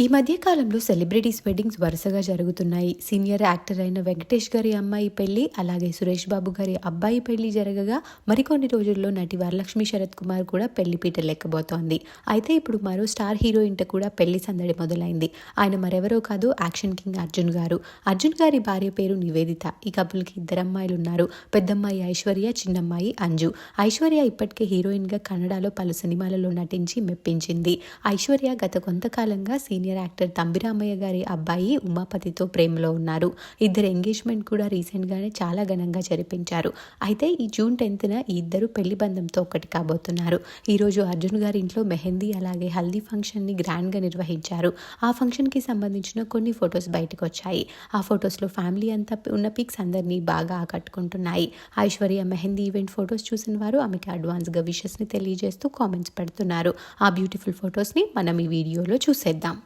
ఈ మధ్య కాలంలో సెలబ్రిటీస్ వెడ్డింగ్స్ వరుసగా జరుగుతున్నాయి. సీనియర్ యాక్టర్ అయిన వెంకటేష్ గారి అమ్మాయి పెళ్ళి అలాగే సురేష్ బాబు గారి అబ్బాయి పెళ్ళి జరగగా మరికొన్ని రోజుల్లో నటి వరలక్ష్మి శరత్ కుమార్ కూడా పెళ్ళి పీట లెక్కబోతోంది. అయితే ఇప్పుడు మరో స్టార్ హీరోయిన్ట కూడా పెళ్ళి సందడి మొదలైంది. ఆయన మరెవరో కాదు యాక్షన్ కింగ్ అర్జున్ గారు. అర్జున్ గారి భార్య పేరు నివేదిత. ఈ కపుల్కి ఇద్దరు అమ్మాయిలు ఉన్నారు. పెద్దమ్మాయి ఐశ్వర్య చిన్నమ్మాయి అంజు. ఐశ్వర్య ఇప్పటికే హీరోయిన్గా కన్నడలో పలు సినిమాలలో నటించి మెప్పించింది. ఐశ్వర్య గత కొంతకాలంగా సీనియర్ సీనియర్ యాక్టర్ తంబిరామయ్య గారి అబ్బాయి ఉమాపతితో ప్రేమలో ఉన్నారు. ఇద్దరు ఎంగేజ్మెంట్ కూడా రీసెంట్గానే చాలా ఘనంగా జరిపించారు. అయితే ఈ జూన్ టెన్త్న ఈ ఇద్దరు పెళ్ళి బంధంతో ఒకటి కాబోతున్నారు. ఈరోజు అర్జున్ గారి ఇంట్లో మెహందీ అలాగే హల్దీ ఫంక్షన్ని గ్రాండ్గా నిర్వహించారు. ఆ ఫంక్షన్కి సంబంధించిన కొన్ని ఫొటోస్ బయటకు వచ్చాయి ఆ ఫొటోస్లో ఫ్యామిలీ అంతా ఉన్న పిక్స్ అందరినీ బాగా ఆకట్టుకుంటున్నాయి. ఐశ్వర్య మెహందీ ఈవెంట్ ఫొటోస్ చూసిన వారు ఆమెకి అడ్వాన్స్గా విషెస్ని తెలియజేస్తూ కామెంట్స్ పెడుతున్నారు. ఆ బ్యూటిఫుల్ ఫొటోస్ని మనం ఈ వీడియోలో చూసేద్దాం.